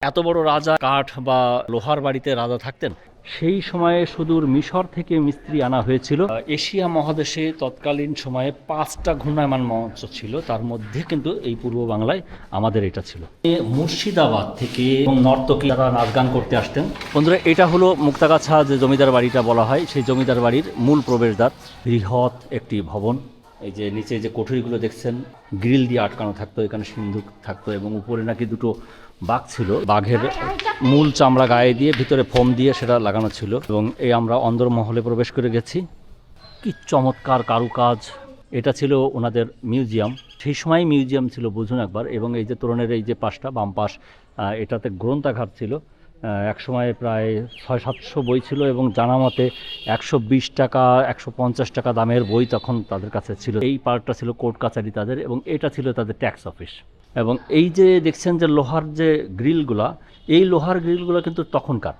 এত বড় রাজা কাঠ বা লোহার বাড়িতে রাজা থাকতেন? সেই সময়ে সুদূর মিশর থেকে মিস্ত্রি আনা হয়েছিল। এশিয়া মহাদেশে তৎকালীন সময়ে পাঁচটা ঘূর্ণায়মান মঞ্চ ছিল। তার মধ্যে কিন্তু এই পূর্ব বাংলায় আমাদের এটা ছিল। মুর্শিদাবাদ থেকে এবং নর্তকী তারা নাচ গান করতে আসতেন বন্ধুরা এটা হলো মুক্তাগাছা যে জমিদার বাড়িটা বলা হয়। সেই জমিদার বাড়ির মূল প্রবেশদ্বার বৃহৎ একটি ভবন। এই যে নিচে যে কোঠরিগুলো দেখছেন, গ্রিল দিয়ে আটকানো থাকতো, এখানে সিন্ধুক থাকতো এবং উপরে নাকি দুটো বাঘ ছিল। বাঘের মূল চামড়া গায়ে দিয়ে ভিতরে ফোম দিয়ে সেটা লাগানো ছিল এবং এই আমরা অন্দরমহলে প্রবেশ করে গেছি। কি চমৎকার কারুকাজ। এটা ছিল ওনাদের মিউজিয়াম। সেই সময় মিউজিয়াম ছিল, বুঝুন একবার। এবং এই যে তোরণের এই যে পাশটা, বাম পাশ এটাতে গ্রন্থাঘাত ছিল। এক সময় প্রায় ছয় সাতশো বই ছিল এবং জানা মতে একশো বিশ টাকা, একশো পঞ্চাশ টাকা দামের বই তখন তাদের কাছে ছিল। এই পার্টটা ছিল কোর্ট কাছারি তাদের এবং এটা ছিল তাদের ট্যাক্স অফিস। এবং এই যে দেখছেন যে লোহার যে গ্রিলগুলা, এই লোহার গ্রিলগুলো কিন্তু তখনকার।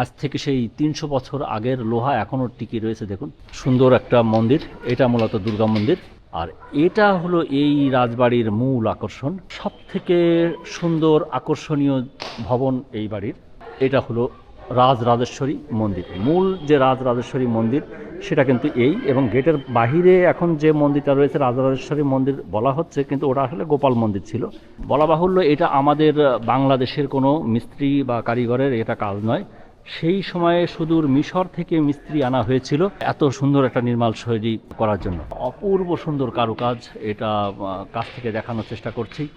আজ থেকে সেই তিনশো বছর আগের লোহা এখনও টিকে রয়েছে, দেখুন। সুন্দর একটা মন্দির, এটা মূলত দুর্গা মন্দির। আর এটা হলো এই রাজবাড়ির মূল আকর্ষণ। সব থেকে সুন্দর আকর্ষণীয় ভবন এই বাড়ির। এটা হলো রাজ রাজেশ্বরী মন্দির। মূল যে রাজ রাজেশ্বরী মন্দির, সেটা কিন্তু এই এবং গেটের বাহিরে এখন যে মন্দিরটা রয়েছে, রাজরাজেশ্বরী মন্দির বলা হচ্ছে, কিন্তু ওটা আসলে গোপাল মন্দির ছিল। বলা বাহুল্য এটা আমাদের বাংলাদেশের কোনো মিস্ত্রি বা কারিগরের এটা কাজ নয়। সেই সময়ে সুদূর মিশর থেকে মিস্ত্রি আনা হয়েছিল এত সুন্দর একটা নির্মাণ শৈলী করার জন্য। অপূর্ব সুন্দর কারুকাজ, এটা কাছ থেকে দেখানোর চেষ্টা করছি।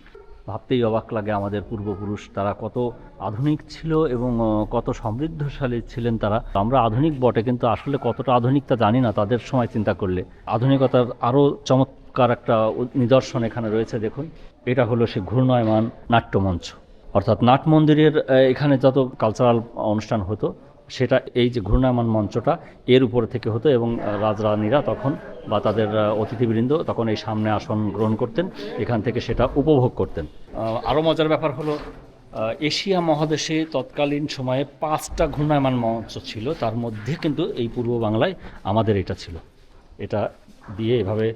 ভাবতেই অবাক লাগে আমাদের পূর্বপুরুষ, তারা কত আধুনিক ছিল এবং কত সমৃদ্ধশালী ছিলেন তারা। আমরা আধুনিক বটে, কিন্তু আসলে কতটা আধুনিক তা জানি না, তাদের সময় চিন্তা করলে। আধুনিকতার আরও চমৎকার একটা নিদর্শন এখানে রয়েছে, দেখুন। এটা হলো সে ঘূর্ণায়মান নাট্যমঞ্চ। অর্থাৎ নাট মন্দিরের এখানে যত কালচারাল অনুষ্ঠান হতো, সেটা এই যে ঘূর্ণায়মান মঞ্চটা, এর উপর থেকে হতো এবং রাজরানীরা তখন বা তাদের অতিথিবৃন্দ তখন এই সামনে আসন গ্রহণ করতেন, এখান থেকে সেটা উপভোগ করতেন। আরও মজার ব্যাপার হলো এশিয়া মহাদেশে তৎকালীন সময়ে পাঁচটা ঘূর্ণায়মান মঞ্চ ছিল, তার মধ্যে কিন্তু এই পূর্ব বাংলায় আমাদের এটা ছিল। এটা দিয়ে এভাবে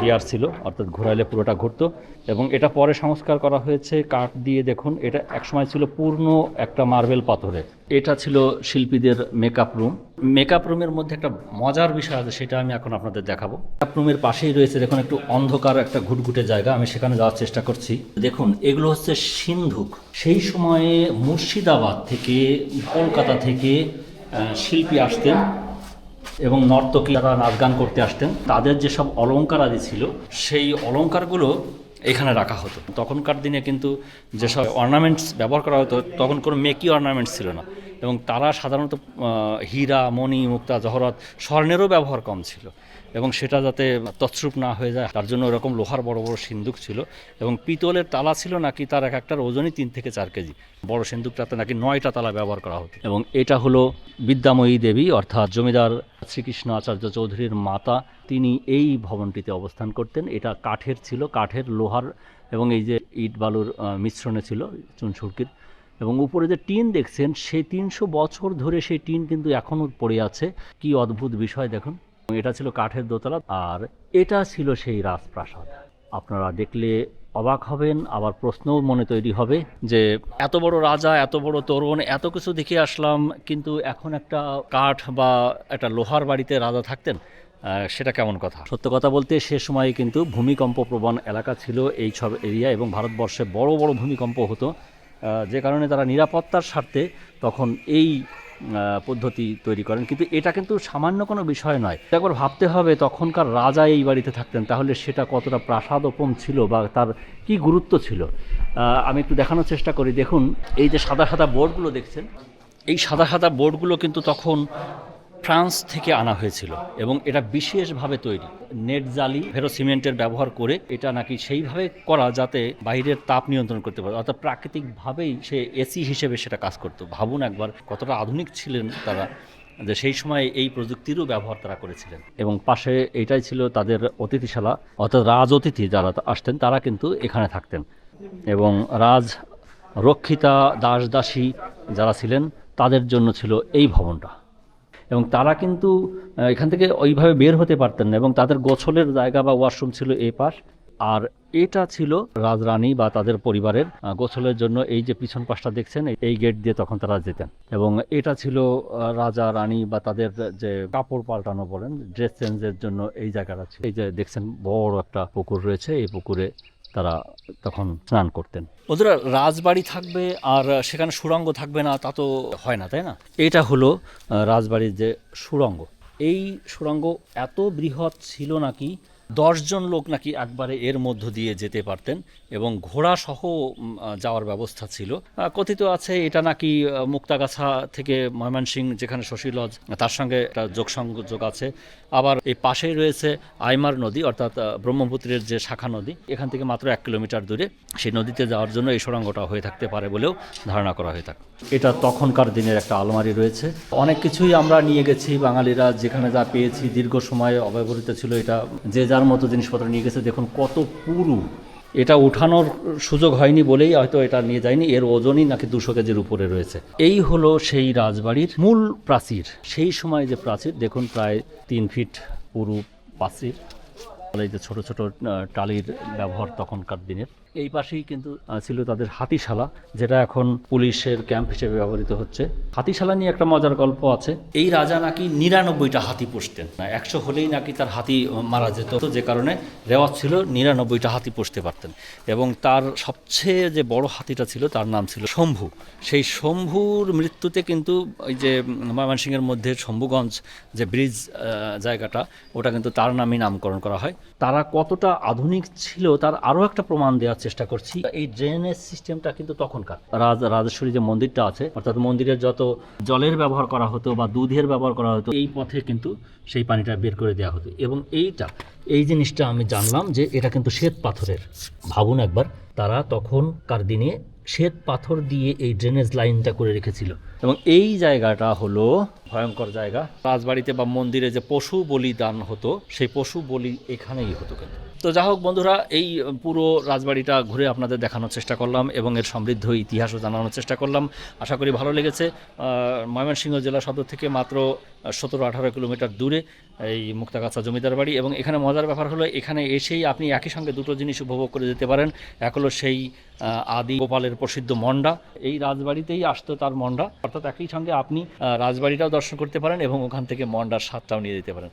গিয়ার ছিল, অর্থাৎ ঘোরাইলে পুরোটা ঘুরত। এবং এটা পরে সংস্কার করা হয়েছে, কাঠ দিয়ে দেখুন, এটা একসময় ছিল পূর্ণ একটা মার্বেল পাথরে। এটা ছিল শিল্পীদের মেকআপ রুম মেকআপ রুমের মধ্যে একটা মজার বিষয় আছে, সেটা আমি এখন আপনাদের দেখাবো। মেকআপ রুমের পাশেই রয়েছে, দেখুন, একটু অন্ধকার একটা ঘুটঘুটে জায়গা, আমি সেখানে যাওয়ার চেষ্টা করছি। দেখুন, এগুলো হচ্ছে সিন্ধুক। সেই সময়ে মুর্শিদাবাদ থেকে, কলকাতা থেকে শিল্পী আসতেন। এবং নর্তকী যারা নাচ গান করতে আসতেন, তাদের যেসব অলঙ্কার আদি ছিল, সেই অলঙ্কারগুলো এখানে রাখা হতো। তখনকার দিনে কিন্তু যেসব অর্নামেন্টস ব্যবহার করা হতো, তখন কোনো মেকি অর্নামেন্টস ছিল না। এবং তারা সাধারণত হীরা, মণি, মুক্তা, জহরত স্বর্ণেরও ব্যবহার কম ছিল এবং সেটা যাতে তছরূপ না হয়ে যায়, তার জন্য এরকম লোহার বড় বড় সিন্দুক ছিল এবং পিতলের তালা ছিল নাকি তার এক একটার ওজনই তিন থেকে চার কেজি। বড় সিন্দুকটাতে নাকি নয়টা তালা ব্যবহার করা হতো এবং এটা হলো বিদ্যাময়ী দেবী, অর্থাৎ জমিদার শ্রীকৃষ্ণ আচার্য চৌধুরীর মাতা, তিনি এই ভবনটিতে অবস্থান করতেন। এটা কাঠের ছিল, কাঠের লোহার এবং এই যে ইট বালুর মিশ্রণে ছিল চুনছুরকির এবং উপরে যে টিন দেখছেন, সেই তিনশো বছর ধরে সেই টিন কিন্তু এখনও পড়ে আছে। কি অদ্ভুত বিষয় দেখুন। এটা ছিল কাঠের দোতলা আর এটা ছিল সেই রাজপ্রাসাদ। আপনারা দেখলে অবাক হবেন, আবার প্রশ্নও মনে তৈরি হবে যে এত বড় রাজা, এত বড় তরুণ, এত কিছু দেখে আসলাম, কিন্তু এখন একটা কাঠ বা একটা লোহার বাড়িতে রাজা থাকতেন সেটা কেমন কথা? সত্য কথা বলতে সে সময় কিন্তু ভূমিকম্প প্রবণ এলাকা ছিল এই সব এরিয়া এবং ভারতবর্ষে বড় বড় ভূমিকম্প হতো। যে কারণে তারা নিরাপত্তার স্বার্থে তখন এই পদ্ধতি তৈরি করেন। কিন্তু এটা কিন্তু সামান্য কোনো বিষয় নয়। একবার ভাবতে হবে, তখনকার রাজা এই বাড়িতে থাকতেন, তাহলে সেটা কতটা প্রাসাদোপম ছিল বা তার কি গুরুত্ব ছিল? আমি একটু দেখানোর চেষ্টা করি। দেখুন, এই যে সাদা সাদা বোর্ডগুলো দেখছেন, এই সাদা সাদা বোর্ডগুলো কিন্তু তখন ফ্রান্স থেকে আনা হয়েছিল এবং এটা বিশেষভাবে তৈরি। নেট জালি ফেরো সিমেন্টের ব্যবহার করে এটা নাকি সেইভাবে করা যাতে বাইরের তাপ নিয়ন্ত্রণ করতে পারে। অর্থাৎ প্রাকৃতিকভাবেই সে এসি হিসেবে সেটা কাজ করতো। ভাবুন একবার কতটা আধুনিক ছিলেন তারা, যে সেই সময় এই প্রযুক্তিরও ব্যবহার তারা করেছিলেন। এবং পাশে এটাই ছিল তাদের অতিথিশালা, অর্থাৎ রাজ অতিথি যারা আসতেন, তারা কিন্তু এখানে থাকতেন। এবং রাজ রক্ষিতা দাস দাসী যারা ছিলেন, তাদের জন্য ছিল এই ভবনটা। এবং তারা কিন্তু এখান থেকে ওইভাবে বের হতে পারতেন না এবং তাদের গোছলের জায়গা বা ওয়াশরুম ছিল এই পাশ। আর এটা ছিল রাজরানী বা তাদের পরিবারের আহ, গোসলের জন্য এই যে পিছন পাশটা দেখছেন এই গেট দিয়ে তখন তারা যেতেন। এবং এটা ছিল রাজা রানী বা তাদের যে কাপড় পাল্টানো বলেন ড্রেস চেঞ্জের জন্য এই জায়গাটা ছিল। এই যে দেখছেন বড় একটা পুকুর রয়েছে এই পুকুরে তারা তখন স্নান করতেন। ওদের রাজবাড়ি থাকবে আর সেখানে সুরঙ্গ থাকবে না তা তো হয় না তাই না? এটা হলো রাজবাড়ির যে সুরঙ্গ এই সুরঙ্গ এত বৃহৎ ছিল নাকি দশজন লোক নাকি একবারে এর মধ্য দিয়ে যেতে পারতেন এবং ঘোড়া সহ যাওয়ার ব্যবস্থা ছিল। কথিত আছে এটা নাকি মুক্তাগাছা থেকে ময়মনসিং যেখানে শশী লজ, তার সঙ্গে একটা যোগ সংযোগ আছে। আবার এই পাশেই রয়েছে আইমার নদী, অর্থাৎ ব্রহ্মপুত্রের যে শাখা নদী, এখান থেকে মাত্র এক কিলোমিটার দূরে। সেই নদীতে যাওয়ার জন্য এই সুড়ঙ্গটা হয়ে থাকতে পারে বলেও ধারণা করা হয়ে থাকে। এটা তখনকার দিনের একটা আলমারি রয়েছে। অনেক কিছুই আমরা নিয়ে গেছি, বাঙালিরা যেখানে যা পেয়েছি, দীর্ঘ সময় অব্যবহৃত ছিল এটা। যে যার মতো জিনিসপত্র নিয়ে গেছে, দেখুন কত পুরু। এটা উঠানোর সুযোগ হয়নি বলেই হয়তো এটা নিয়ে যায়নি, এর ওজনই নাকি দুশো কেজির উপরে রয়েছে। এই হলো সেই রাজবাড়ির মূল প্রাচীর। সেই সময় যে প্রাচীর, দেখুন প্রায় তিন ফিট পুরু প্রাচীর। এই যে ছোট ছোট টালির ব্যবহার তখনকার দিনের। এই পাশেই কিন্তু ছিল তাদের হাতিশালা, যেটা এখন পুলিশের ক্যাম্প হিসেবে ব্যবহৃত হচ্ছে। হাতিশালা নিয়ে একটা মজার গল্প আছে। এই রাজা নাকি নিরানব্বইটা হাতি পুষতেন। না একশো হলেই নাকি তার হাতি মারা যেত, যে কারণে রেওয়াজ ছিল নিরানব্বইটা হাতি পুষতে পারতেন। এবং তার সবচেয়ে যে বড় হাতিটা ছিল, তার নাম ছিল শম্ভু। সেই শম্ভুর মৃত্যুতে কিন্তু ওই যে ময়মনসিংহের মধ্যে শম্ভুগঞ্জ যে ব্রিজ জায়গাটা, ওটা কিন্তু তার নামই নামকরণ করা হয়। তারা কতটা আধুনিক ছিল তার আরও একটা প্রমাণ দেওয়ার চেষ্টা করছি। এই ড্রেনেজ সিস্টেমটা কিন্তু তখনকার। রাজ, রাজেশ্বরী যে মন্দিরটা আছে, অর্থাৎ মন্দিরের যত জলের ব্যবহার করা হতো বা দুধের ব্যবহার করা হতো, এই পথে কিন্তু সেই পানিটা বের করে দেওয়া হতো। এবং এইটা, এই জিনিসটা আমি জানলাম যে এটা কিন্তু শ্বেত পাথরের। ভাবুন একবার, তারা তখনকার দিনে শ্বেত পাথর দিয়ে এই ড্রেনেজ লাইনটা করে রেখেছিল। এবং এই জায়গাটা হলো ভয়ঙ্কর জায়গা। রাজবাড়িতে বা মন্দিরে যে পশু বলি দান হতো, সেই পশু বলি এখানেই হতো কিন্তু। তো যা হোক বন্ধুরা, এই পুরো রাজবাড়িটা ঘুরে আপনাদের দেখানোর চেষ্টা করলাম এবং এর সমৃদ্ধ ইতিহাসও জানানোর চেষ্টা করলাম। আশা করি ভালো লেগেছে। ময়মনসিংহ জেলা সদর থেকে মাত্র সতেরো আঠারো কিলোমিটার দূরে এই মুক্তাগাছা জমিদার বাড়ি। এবং এখানে মজার ব্যাপার হলো, এখানে এসেই আপনি একই সঙ্গে দুটো জিনিস উপভোগ করে যেতে পারেন। এক হলো সেই আদি গোপালের প্রসিদ্ধ মন্ডা। এই রাজবাড়িতেই আসতো তার মন্ডা। অর্থাৎ একই সঙ্গে আপনি রাজবাড়িটাও দর্শন করতে পারেন এবং ওখান থেকে মন্ডার স্বাদটাও নিয়ে যেতে পারেন।